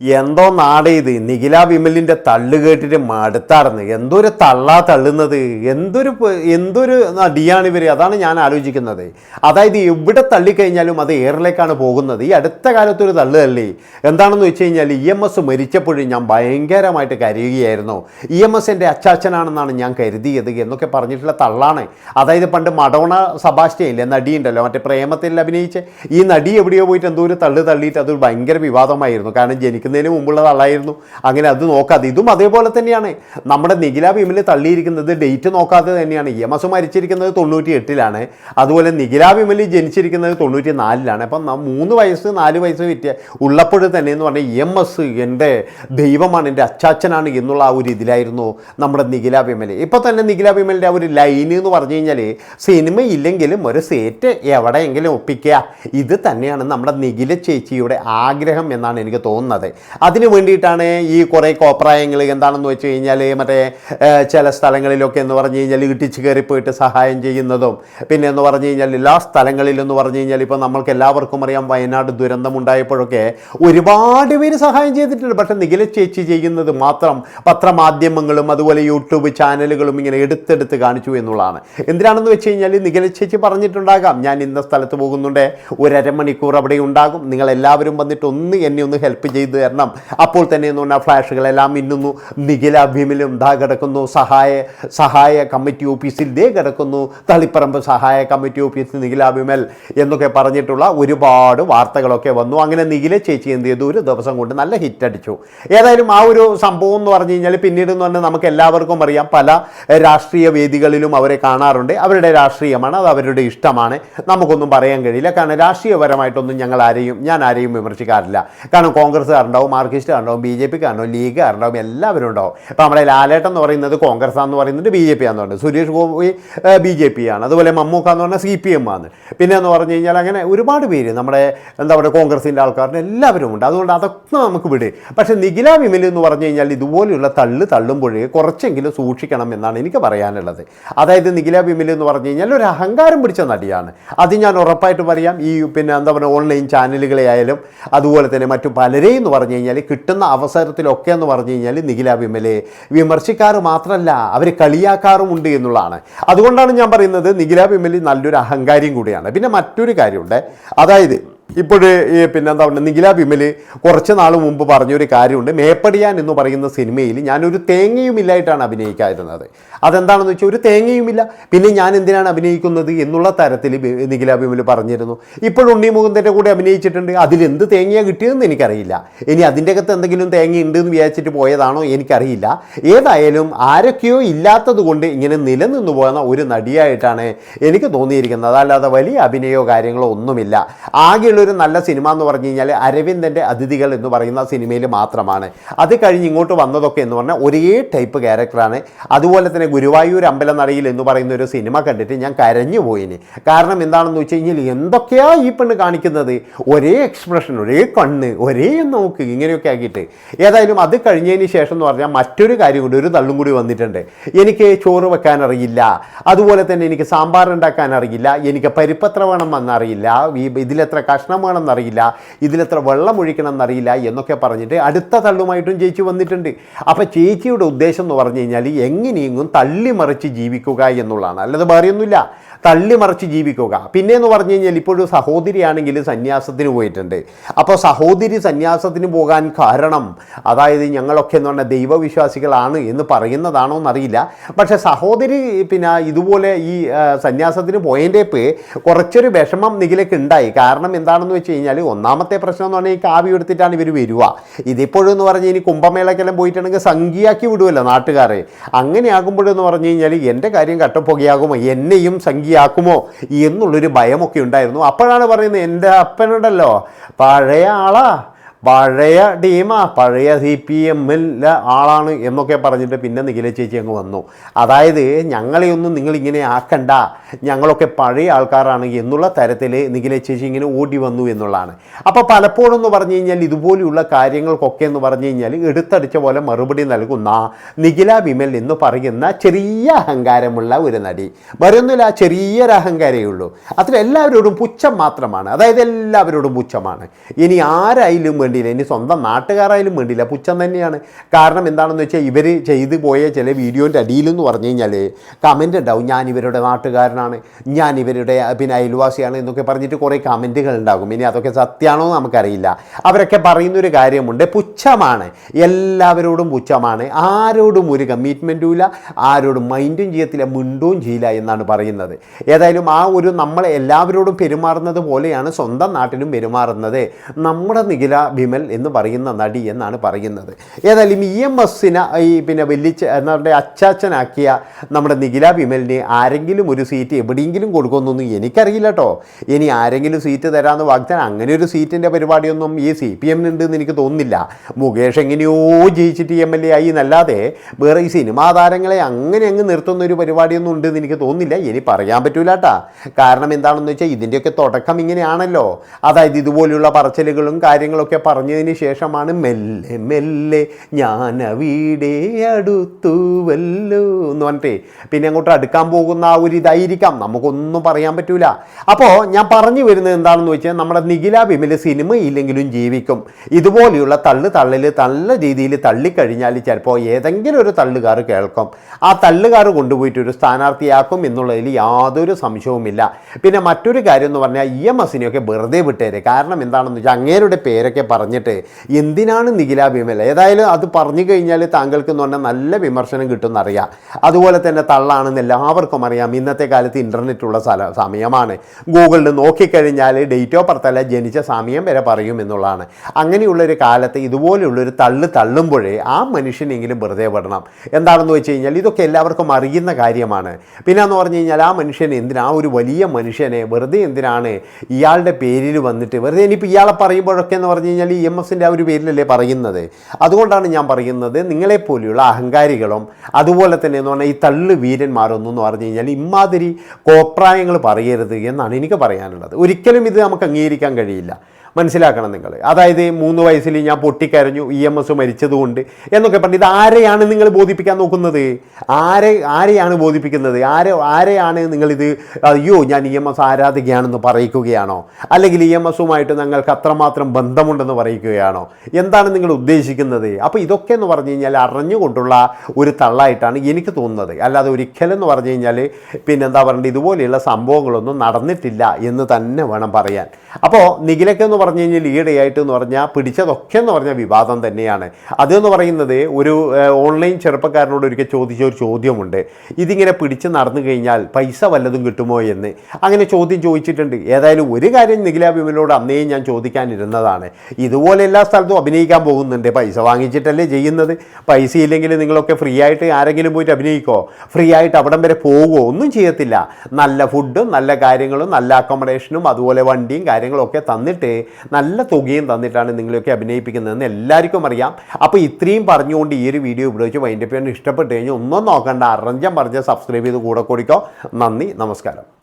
എന്തോ നാടേത് നിഖില വിമലിന്റെ തള്ളു കേട്ടിട്ട് മടുത്താർന്ന്. എന്തൊരു തള്ളാ തള്ളുന്നത്? എന്തൊരു എന്തൊരു നടിയാണ് ഇവർ? അതാണ് ഞാൻ ആലോചിക്കുന്നത്. അതായത് എവിടെ തള്ളിക്കഴിഞ്ഞാലും അത് എയറിലേക്കാണ് പോകുന്നത്. ഈ അടുത്ത കാലത്തൊരു തള്ളു തള്ളി എന്താണെന്ന് വെച്ച് കഴിഞ്ഞാൽ ഇ എം എസ് മരിച്ചപ്പോഴും ഞാൻ ഭയങ്കരമായിട്ട് കരയുകയായിരുന്നു. ഇ എം എസ് എന്റെ അച്ചാച്ചനാണെന്നാണ് ഞാൻ കരുതിയത് എന്നൊക്കെ പറഞ്ഞിട്ടുള്ള തള്ളാണ്. അതായത് പണ്ട് മടോണ സബാസ്റ്റ്യൻ ഇല്ലേ നടിയുണ്ടല്ലോ മറ്റേ പ്രേമത്തിൽ അഭിനയിച്ച്. ഈ നടി എവിടെയോ പോയിട്ട് എന്തോ ഒരു തള്ളു തള്ളിയിട്ട് അതൊരു ഭയങ്കര വിവാദമായിരുന്നു. കാരണം ജനിക്കുന്നതിന് മുമ്പുള്ള തള്ളായിരുന്നു അങ്ങനെ അത് നോക്കാതെ ഇതും അതേപോലെ തന്നെയാണ്. നമ്മുടെ നിഖില ഭീമിൽ തള്ളിയിരിക്കുന്നത് ഡേറ്റ് നോക്കാതെ തന്നെയാണ്. എസ് മരിച്ചിരിക്കുന്നത് തൊണ്ണൂറ്റി എട്ടിലാണ് അതുപോലെ നിഖില ഭീമിൽ ജനിച്ചിരിക്കുന്നത് തൊണ്ണൂറ്റി നാലിലാണ് അപ്പം മൂന്ന് വയസ്സ് നാല് വയസ്സ് വിറ്റ ഉള്ളപ്പോൾ തന്നെ എന്ന് പറഞ്ഞാൽ എം എസ് എന്റെ ദൈവമാണ് എന്റെ അച്ചാച്ചനാണ് എന്നുള്ള ആ ഒരു ഇതിലായിരുന്നു നമ്മുടെ നിഖില ഭീമൽ ഇപ്പോൾ തന്നെ നിഖില ഭീമലിന്റെ ആ ഒരു ലൈൻ എന്ന് പറഞ്ഞു കഴിഞ്ഞാൽ സിനിമ ഇല്ലെങ്കിലും ഒരു സേറ്റ് എവിടെയെങ്കിലും ഒപ്പിക്കുക. ഇത് തന്നെയാണ് നമ്മുടെ നിഖില ചേച്ചിയുടെ ആഗ്രഹം എന്നാണ് എനിക്ക് തോന്നുന്നത്. അതിന് വേണ്ടിയിട്ടാണ് ഈ കുറേ കോപ്രായങ്ങൾ എന്താണെന്ന് വെച്ച് കഴിഞ്ഞാൽ മറ്റേ ചില സ്ഥലങ്ങളിലൊക്കെ എന്ന് പറഞ്ഞു കഴിഞ്ഞാൽ ഇട്ടിച്ച് കയറി പോയിട്ട് സഹായം ചെയ്യുന്നതും പിന്നെ എന്ന് പറഞ്ഞു കഴിഞ്ഞാൽ എല്ലാ സ്ഥലങ്ങളിലെന്ന് പറഞ്ഞു കഴിഞ്ഞാൽ ഇപ്പോൾ നമ്മൾക്ക് എല്ലാവർക്കും അറിയാം വയനാട് ദുരന്തമുണ്ടായപ്പോഴൊക്കെ ഒരുപാട് പേര് സഹായം ചെയ്തിട്ടുണ്ട്. പക്ഷേ നിഖില ചേച്ചി ചെയ്യുന്നത് മാത്രം പത്രമാധ്യമങ്ങളും അതുപോലെ യൂട്യൂബ് ചാനലുകളും ഇങ്ങനെ എടുത്തെടുത്ത് കാണിച്ചു എന്നുള്ളതാണ്. എന്തിനാണെന്ന് വെച്ച് കഴിഞ്ഞാൽ നിഖില ചേച്ചി പറഞ്ഞിട്ടുണ്ടാകാം ഞാൻ ഇന്ന സ്ഥലത്ത് പോകുന്നുണ്ട് ഒരു അരമണിക്കൂർ അവിടെ ഉണ്ടാകും നിങ്ങൾ എല്ലാവരും വന്നിട്ട് ഒന്ന് എന്നെ ഒന്ന് ഹെൽപ്പ് ചെയ്ത് തരണം അപ്പോൾ തന്നെ എന്ന് പറഞ്ഞാൽ ഫ്ലാഷുകളെല്ലാം മിന്നുന്നു. നിഖില ഭീമിലും ദാ കിടക്കുന്നു. സഹായ സഹായ കമ്മിറ്റി ഓഫീസിൽ ദേ കിടക്കുന്നു. തളിപ്പറമ്പ് സഹായ കമ്മിറ്റി ഓഫീസിൽ നിഖില ഭീമൽ എന്നൊക്കെ പറഞ്ഞിട്ടുള്ള ഒരുപാട് വാർത്തകളൊക്കെ വന്നു. അങ്ങനെ നിഖില ചേച്ചി എന്ത് ചെയ്തു? ഒരു ദിവസം കൊണ്ട് നല്ല ഹിറ്റ് അടിച്ചു. ഏതായാലും ആ ഒരു സംഭവം എന്ന് പറഞ്ഞു കഴിഞ്ഞാൽ പിന്നീട് എന്ന് പറഞ്ഞാൽ നമുക്ക് എല്ലാവർക്കും അറിയാം. പല രാഷ്ട്രീയ വേദികളിലും അവരെ കാണാറുണ്ട്. അവരുടെ രാഷ്ട്രീയമാണ് അത് അവരുടെ ഇഷ്ടമാണ്. നമുക്കൊന്നും പറയാൻ കഴിയില്ല. കാരണം രാഷ്ട്രീയപരമായിട്ടൊന്നും ഞങ്ങൾ ആരെയും ഞാൻ ആരെയും വിമർശിക്കാറില്ല. കാരണം കോൺഗ്രസ്സുകാരുണ്ടാവും മാർക്സിസ്റ്റുകാരുണ്ടാവും ബി ജെ ലീഗ് ലീഗുകാരുണ്ടാവും എല്ലാവരും ഉണ്ടാവും. ഇപ്പോൾ നമ്മുടെ ലാലേട്ടൻ എന്ന് പറയുന്നത് കോൺഗ്രസ് എന്ന് പറയുന്നത് ബി ജെ പി ആണെന്ന് പറയുന്നത് Suresh Gopi B J P ആണ് അതുപോലെ മമ്മൂക്ക എന്ന് പറഞ്ഞാൽ സി പി എം ആണ്. പിന്നെ എന്ന് പറഞ്ഞു കഴിഞ്ഞാൽ അങ്ങനെ ഒരുപാട് പേര് നമ്മുടെ എന്താ പറയുക കോൺഗ്രസിന്റെ ആൾക്കാരുടെ എല്ലാവരും ഉണ്ട്. അതുകൊണ്ട് അതൊക്കെ നമുക്ക് വിട്. പക്ഷേ നിഖില വിമൽ എന്ന് പറഞ്ഞു കഴിഞ്ഞാൽ ഇതുപോലെയുള്ള തള്ളു തള്ളുമ്പോഴേ കുറച്ചെങ്കിലും സൂക്ഷിക്കണം എന്നാണ് എനിക്ക് പറയാനുള്ളത്. അതായത് നിഖില വിമൽ എന്ന് പറഞ്ഞു കഴിഞ്ഞാൽ ഒരു അഹങ്കാരം പിടിച്ച നടിയാണ്. അത് ഞാൻ ഉറപ്പായിട്ട് പറയാം. ഈ പിന്നെ എന്താ പറയുക ഓൺലൈൻ ചാനലുകളെ ആയാലും അതുപോലെ തന്നെ മറ്റു പലരെയും എന്ന് പറഞ്ഞു കഴിഞ്ഞാൽ കിട്ടുന്ന അവസരത്തിലൊക്കെ എന്ന് പറഞ്ഞു കഴിഞ്ഞാൽ നിഖില വിമലെ. വിമർശിക്കാറ് മാത്രമല്ല അവർ കളിയാക്കാറുമുണ്ട് എന്നുള്ളതാണ്. അതുകൊണ്ടാണ് ഞാൻ പറയുന്നത് നിഖില വിമൽ നല്ലൊരു അഹങ്കാരിയും കൂടിയാണ്. പിന്നെ മറ്റൊരു കാര്യമുണ്ട്. അതായത് ഇപ്പോഴ് പിന്നെ എന്താ പറയുക നിഖില വിമൽ കുറച്ച് നാൾ മുമ്പ് പറഞ്ഞൊരു കാര്യമുണ്ട്. മേപ്പടിയാൻ എന്ന് പറയുന്ന സിനിമയിൽ ഞാനൊരു തേങ്ങയുമില്ലായിട്ടാണ് അഭിനയിക്കാതിരുന്നത്. അതെന്താണെന്ന് വെച്ചാൽ ഒരു തേങ്ങയുമില്ല. പിന്നെ ഞാൻ എന്തിനാണ് അഭിനയിക്കുന്നത് എന്നുള്ള തരത്തിൽ നിഖില വിമൽ പറഞ്ഞിരുന്നു. ഇപ്പോൾ ഉണ്ണി മുകുന്ദന്റെ കൂടെ അഭിനയിച്ചിട്ടുണ്ട്. അതിലെന്ത് തേങ്ങയാണ് കിട്ടിയതെന്ന് എനിക്കറിയില്ല. ഇനി അതിന്റെ അകത്ത് എന്തെങ്കിലും തേങ്ങ ഉണ്ട് എന്ന് വിചാരിച്ചിട്ട് പോയതാണോ എനിക്കറിയില്ല. ഏതായാലും ആരൊക്കെയോ ഇല്ലാത്തത് കൊണ്ട് ഇങ്ങനെ നിലനിന്ന് പോകുന്ന ഒരു നടിയായിട്ടാണ് എനിക്ക് തോന്നിയിരിക്കുന്നത്. അല്ലാതെ വലിയ അഭിനയോ കാര്യങ്ങളോ ഒന്നുമില്ല. ആകെയുള്ളൊരു നല്ല സിനിമ എന്ന് പറഞ്ഞു കഴിഞ്ഞാൽ അരവിന്ദന്റെ അതിഥികൾ എന്ന് പറയുന്ന സിനിമയിൽ മാത്രമാണ്. അത് കഴിഞ്ഞ് ഇങ്ങോട്ട് വന്നതൊക്കെ എന്ന് പറഞ്ഞാൽ ഒരേ ടൈപ്പ് ക്യാരക്ടറാണ്. അതുപോലെ തന്നെ ഗുരുവായൂർ അമ്പലനടയിൽ എന്ന് പറയുന്ന ഒരു സിനിമ കണ്ടിട്ട് ഞാൻ കരഞ്ഞു പോയിന്. കാരണം എന്താണെന്ന് വെച്ച് കഴിഞ്ഞാൽ എന്തൊക്കെയാ ഈ പെണ്ണ് കാണിക്കുന്നത്? ഒരേ എക്സ്പ്രഷൻ ഒരേ കണ്ണ് ഒരേ നോക്ക് ഇങ്ങനെയൊക്കെ ആക്കിയിട്ട്. ഏതായാലും അത് കഴിഞ്ഞതിന് ശേഷം എന്ന് പറഞ്ഞാൽ മറ്റൊരു കാര്യം കൂടി ഒരു തള്ളും കൂടി വന്നിട്ടുണ്ട്. എനിക്ക് ചോറ് വെക്കാൻ അറിയില്ല അതുപോലെ തന്നെ എനിക്ക് സാമ്പാർ ഉണ്ടാക്കാൻ അറിയില്ല എനിക്ക് പരിപ്പത്ര വേണം എന്നറിയില്ല. ഈ ഇതിലെത്ര കഷ്ണം വേണം എന്നറിയില്ല ഇതിലെത്ര വെള്ളം ഒഴിക്കണം എന്നറിയില്ല എന്നൊക്കെ പറഞ്ഞിട്ട് അടുത്ത തള്ളുമായിട്ടും ചേച്ചി വന്നിട്ടുണ്ട്. അപ്പോൾ ചേച്ചിയുടെ ഉദ്ദേശം എന്ന് പറഞ്ഞു കഴിഞ്ഞാൽ എങ്ങനെയെങ്കിലും തള്ളിമറിച്ച് ജീവിക്കുക എന്നുള്ളതാണ്. അല്ലാതെ വേറെയൊന്നുമില്ല. തള്ളിമറിച്ച് ജീവിക്കുക. പിന്നെ എന്ന് പറഞ്ഞു കഴിഞ്ഞാൽ ഇപ്പോഴും സഹോദരിയാണെങ്കിൽ സന്യാസത്തിന് പോയിട്ടുണ്ട്. അപ്പോൾ സഹോദരി സന്യാസത്തിന് പോകാൻ കാരണം അതായത് ഞങ്ങളൊക്കെ എന്ന് പറഞ്ഞാൽ ദൈവവിശ്വാസികളാണ് എന്ന് പറയുന്നതാണോ എന്നറിയില്ല. പക്ഷേ സഹോദരി പിന്നെ ഇതുപോലെ ഈ സന്യാസത്തിന് പോയതിന്റെ കുറച്ചൊരു വിഷമം നിഖിലേക്ക് ഉണ്ടായി. കാരണം എന്താണെന്ന് വെച്ച് കഴിഞ്ഞാൽ ഒന്നാമത്തെ പ്രശ്നം എന്ന് പറഞ്ഞാൽ ഈ കാവി എടുത്തിട്ടാണ് ഇവർ വരിക. ഇതിപ്പോഴും എന്ന് പറഞ്ഞാൽ ഇനി കുംഭമേളക്കെല്ലാം പോയിട്ടുണ്ടെങ്കിൽ സംഖ്യയാക്കി വിടുമല്ലോ നാട്ടുകാരെ. അങ്ങനെയാകുമ്പോഴെന്ന് പറഞ്ഞു കഴിഞ്ഞാൽ എന്റെ കാര്യം കട്ടപ്പുകയാകുമോ? എന്നെയും സംഖ്യയാക്കുമോ എന്നുള്ളൊരു ഭയമൊക്കെ ഉണ്ടായിരുന്നു. അപ്പോഴാണ് പറയുന്നത് എന്റെ അപ്പനുണ്ടല്ലോ പഴയ ആളാ. പഴയ ടീമാ പഴയ സി പി എമ്മിലെ ആളാണ് എന്നൊക്കെ പറഞ്ഞിട്ട് പിന്നെ നിഖില ചേച്ചി അങ്ങ് വന്നു. അതായത് ഞങ്ങളെയൊന്നും നിങ്ങളിങ്ങനെ ആക്കണ്ട. ഞങ്ങളൊക്കെ പഴയ ആൾക്കാരാണ് എന്നുള്ള തരത്തിൽ നിഖില ചേച്ചി ഇങ്ങനെ ഓടി വന്നു എന്നുള്ളതാണ്. അപ്പോൾ പലപ്പോഴും എന്ന് പറഞ്ഞു കഴിഞ്ഞാൽ ഇതുപോലെയുള്ള കാര്യങ്ങൾക്കൊക്കെ എന്ന് പറഞ്ഞു കഴിഞ്ഞാൽ എടുത്തടിച്ച പോലെ മറുപടി നൽകുന്ന നിഖില വിമൽ എന്ന് പറയുന്ന ചെറിയ അഹങ്കാരമുള്ള ഒരു നടി. വരുന്നില്ല ചെറിയൊരു അഹങ്കാരമേ ഉള്ളൂ. അതിലെല്ലാവരോടും പുച്ഛം മാത്രമാണ്. അതായത് എല്ലാവരോടും പുച്ഛമാണ്. ഇനി ആരായാലും വേണ്ടിയില്ല. ഇനി സ്വന്തം നാട്ടുകാരായാലും വേണ്ടിയില്ല. പുച്ഛം തന്നെയാണ്. കാരണം എന്താണെന്ന് വെച്ചാൽ ഇവർ ചെയ്തു പോയ ചില വീഡിയോന്റെ അടിയിലെന്ന് പറഞ്ഞു കഴിഞ്ഞാൽ കമന്റ് ഉണ്ടാവും. ഞാൻ ഇവരുടെ നാട്ടുകാരനാണ്. ഞാൻ ഇവരുടെ പിന്നെ അയൽവാസിയാണ് എന്നൊക്കെ പറഞ്ഞിട്ട് കുറേ കമന്റുകൾ ഉണ്ടാകും. ഇനി അതൊക്കെ സത്യമാണോ നമുക്കറിയില്ല. അവരൊക്കെ പറയുന്നൊരു കാര്യമുണ്ട്. പുച്ഛമാണ്. എല്ലാവരോടും പുച്ഛമാണ്. ആരോടും ഒരു കമ്മിറ്റ്മെന്റും ഇല്ല. ആരോടും മൈൻഡും ചെയ്യത്തില്ല. മിണ്ടും ചെയ്യില്ല എന്നാണ് പറയുന്നത്. ഏതായാലും ആ ഒരു നമ്മൾ എല്ലാവരോടും പെരുമാറുന്നത് പോലെയാണ് സ്വന്തം നാട്ടിലും പെരുമാറുന്നത്. നമ്മുടെ നിഖില ബിമൽ എന്ന് പറയുന്ന നടി എന്നാണ് പറയുന്നത്. ഏതായാലും ഇ എം എസിനെ ഈ പിന്നെ വെല്ലിച്ച നമ്മുടെ അച്ചാച്ചനാക്കിയ നമ്മുടെ നിഖില വിമലിന് ആരെങ്കിലും ഒരു സീറ്റ് എവിടെയെങ്കിലും കൊടുക്കുമെന്നൊന്നും എനിക്കറിയില്ല കേട്ടോ. ഇനി ആരെങ്കിലും സീറ്റ് തരാമെന്ന് വാഗ്ദാനം അങ്ങനെ ഒരു സീറ്റിന്റെ പരിപാടിയൊന്നും ഈ സി പി എമ്മിനുണ്ടെന്ന് എനിക്ക് തോന്നുന്നില്ല. മുകേഷ് എങ്ങനെയോ ജയിച്ചിട്ട് എം എൽ എ ആയി എന്നല്ലാതെ വേറെ ഈ സിനിമാ താരങ്ങളെ അങ്ങനെ അങ്ങ് നിർത്തുന്ന ഒരു പരിപാടിയൊന്നും ഉണ്ടെന്ന് എനിക്ക് തോന്നുന്നില്ല. ഇനി പറയാൻ പറ്റൂല കേട്ടാ. കാരണം എന്താണെന്ന് വെച്ചാൽ ഇതിന്റെയൊക്കെ തുടക്കം ഇങ്ങനെയാണല്ലോ. അതായത് ഇതുപോലെയുള്ള പറച്ചിലുകളും കാര്യങ്ങളൊക്കെ പറഞ്ഞതിന് ശേഷമാണ് മെല്ലെ മെല്ലെ ഞാൻ അടുത്തു അടുത്തുവല്ലോ എന്ന് പറഞ്ഞിട്ടേ. പിന്നെ അങ്ങോട്ട് അടുക്കാൻ പോകുന്ന ആ ഒരു ഇതായിരിക്കാം. നമുക്കൊന്നും പറയാൻ പറ്റൂല. അപ്പോൾ ഞാൻ പറഞ്ഞു വരുന്നത് എന്താണെന്ന് വെച്ചാൽ നമ്മുടെ നിഖില വിമല സിനിമയില്ലെങ്കിലും ജീവിക്കും. ഇതുപോലെയുള്ള തള്ളു തള്ളൽ നല്ല രീതിയിൽ തള്ളിക്കഴിഞ്ഞാൽ ചിലപ്പോൾ ഏതെങ്കിലും ഒരു തള്ളുകാർ കേൾക്കും. ആ തള്ളുകാർ കൊണ്ടുപോയിട്ട് ഒരു സ്ഥാനാർത്ഥിയാക്കും എന്നുള്ളതിൽ യാതൊരു സംശയവുമില്ല. പിന്നെ മറ്റൊരു കാര്യം എന്ന് പറഞ്ഞാൽ ഇ എം എസിനെയൊക്കെ വെറുതെ വിട്ടേരെ. കാരണം എന്താണെന്ന് വെച്ചാൽ അങ്ങേരുടെ പേരൊക്കെ പറഞ്ഞിട്ട് എന്തിനാണ് നിഖില ഭീമല ഏതായാലും അത് പറഞ്ഞു കഴിഞ്ഞാൽ താങ്കൾക്ക് എന്ന് പറഞ്ഞാൽ നല്ല വിമർശനം കിട്ടുമെന്നറിയാം. അതുപോലെ തന്നെ തള്ളാണെന്ന് എല്ലാവർക്കും അറിയാം. ഇന്നത്തെ കാലത്ത് ഇന്റർനെറ്റുള്ള സ്ഥല സമയമാണ്. ഗൂഗിളിൽ നോക്കിക്കഴിഞ്ഞാൽ ഡേറ്റ് ഓഫ് ബർത്ത് അല്ല ജനിച്ച സമയം വരെ പറയും എന്നുള്ളതാണ്. അങ്ങനെയുള്ളൊരു കാലത്ത് ഇതുപോലെയുള്ളൊരു തള്ളു തള്ളുമ്പോഴേ ആ മനുഷ്യനെങ്കിലും വെറുതെ വിടണം. എന്താണെന്ന് വെച്ച് കഴിഞ്ഞാൽ ഇതൊക്കെ എല്ലാവർക്കും അറിയുന്ന കാര്യമാണ്. പിന്നെ എന്ന് പറഞ്ഞു കഴിഞ്ഞാൽ ആ മനുഷ്യൻ എന്തിനാ? ഒരു വലിയ മനുഷ്യനെ വെറുതെ എന്തിനാണ് ഇയാളുടെ പേരിൽ വന്നിട്ട് വെറുതെ ഇനിയിപ്പോൾ ഇയാളെ പറയുമ്പോഴൊക്കെ എന്ന് പറഞ്ഞു ഈ എം എസിന്റെ ആ ഒരു പേരിലല്ലേ പറയുന്നത്? അതുകൊണ്ടാണ് ഞാൻ പറയുന്നത് നിങ്ങളെപ്പോലെയുള്ള അഹങ്കാരികളും അതുപോലെ തന്നെ എന്ന് പറഞ്ഞാൽ ഈ തള്ളു വീരന്മാരൊന്നും എന്ന് പറഞ്ഞു കഴിഞ്ഞാൽ ഇമാതിരി കോപ്രായങ്ങൾ പറയരുത് എന്നാണ് എനിക്ക് പറയാനുള്ളത്. ഒരിക്കലും ഇത് നമുക്ക് അംഗീകരിക്കാൻ കഴിയില്ല. മനസ്സിലാക്കണം നിങ്ങൾ. അതായത് മൂന്ന് വയസ്സിൽ ഞാൻ പൊട്ടിക്കരഞ്ഞു ഇ എം എസ് മരിച്ചതുകൊണ്ട് എന്നൊക്കെ പറഞ്ഞ് ഇത് ആരെയാണ് നിങ്ങൾ ബോധിപ്പിക്കാൻ നോക്കുന്നത്? ആരെ ആരെയാണ് ബോധിപ്പിക്കുന്നത്? ആരെ ആരെയാണ് നിങ്ങളിത് അയ്യോ ഞാൻ ഇ എം എസ് ആരാധികയാണെന്ന് പറയിക്കുകയാണോ? അല്ലെങ്കിൽ ഇ എം എസുമായിട്ട് ഞങ്ങൾക്ക് അത്രമാത്രം ബന്ധമുണ്ടെന്ന് പറയിക്കുകയാണോ? എന്താണ് നിങ്ങൾ ഉദ്ദേശിക്കുന്നത്? അപ്പോൾ ഇതൊക്കെ എന്ന് പറഞ്ഞു കഴിഞ്ഞാൽ അറിഞ്ഞുകൊണ്ടുള്ള ഒരു തള്ളായിട്ടാണ് എനിക്ക് തോന്നുന്നത്. അല്ലാതെ ഒരിക്കലെന്ന് പറഞ്ഞു കഴിഞ്ഞാൽ പിന്നെന്താ പറയേണ്ടത് ഇതുപോലെയുള്ള സംഭവങ്ങളൊന്നും നടന്നിട്ടില്ല എന്ന് തന്നെ വേണം പറയാൻ. അപ്പോൾ നിഖിലൊക്കെ എന്ന് പറഞ്ഞു കഴിഞ്ഞാൽ ഈയിടെയായിട്ട് എന്ന് പറഞ്ഞാൽ പിടിച്ചതൊക്കെ എന്ന് പറഞ്ഞാൽ വിവാദം തന്നെയാണ്. അതെന്ന് പറയുന്നത് ഒരു ഓൺലൈൻ ചെറുപ്പക്കാരനോട് ഒരിക്കൽ ചോദിച്ച ഒരു ചോദ്യമുണ്ട്. ഇതിങ്ങനെ പിടിച്ച് നടന്നു കഴിഞ്ഞാൽ പൈസ വല്ലതും കിട്ടുമോ എന്ന്. അങ്ങനെ ചോദ്യം ചോദിച്ചിട്ടുണ്ട്. ഏതായാലും ഒരു കാര്യം നിഖില ബിമലിനോട് അന്നേ ഞാൻ ചോദിക്കാനിരുന്നതാണ്. ഇതുപോലെ എല്ലാ സ്ഥലത്തും അഭിനയിക്കാൻ പോകുന്നുണ്ട്. പൈസ വാങ്ങിച്ചിട്ടല്ലേ ചെയ്യുന്നത്. പൈസ ഇല്ലെങ്കിൽ നിങ്ങളൊക്കെ ഫ്രീ ആയിട്ട് ആരെങ്കിലും പോയിട്ട് അഭിനയിക്കോ? ഫ്രീ ആയിട്ട് അവിടം വരെ പോകുമോ ഒന്നും ചെയ്യത്തില്ല. നല്ല ഫുഡും നല്ല കാര്യങ്ങളും നല്ല അക്കോമഡേഷനും അതുപോലെ വണ്ടിയും കാര്യങ്ങളൊക്കെ തന്നിട്ട് നല്ല തുകയും തന്നിട്ടാണ് നിങ്ങളെയൊക്കെ അഭിനയിപ്പിക്കുന്നതെന്ന് എല്ലാവർക്കും അറിയാം. അപ്പോൾ ഇത്രയും പറഞ്ഞുകൊണ്ട് ഈ ഒരു വീഡിയോ ഇവിടെ വെച്ച് വൈൻഡപ്പ് ചെയ്യാൻ ഇഷ്ടപ്പെട്ട് കഴിഞ്ഞാൽ ഒന്നും നോക്കണ്ട. അറഞ്ചം പറഞ്ഞ് സബ്സ്ക്രൈബ് ചെയ്ത് കൂടെ കൂടിക്കോ. നന്ദി നമസ്കാരം.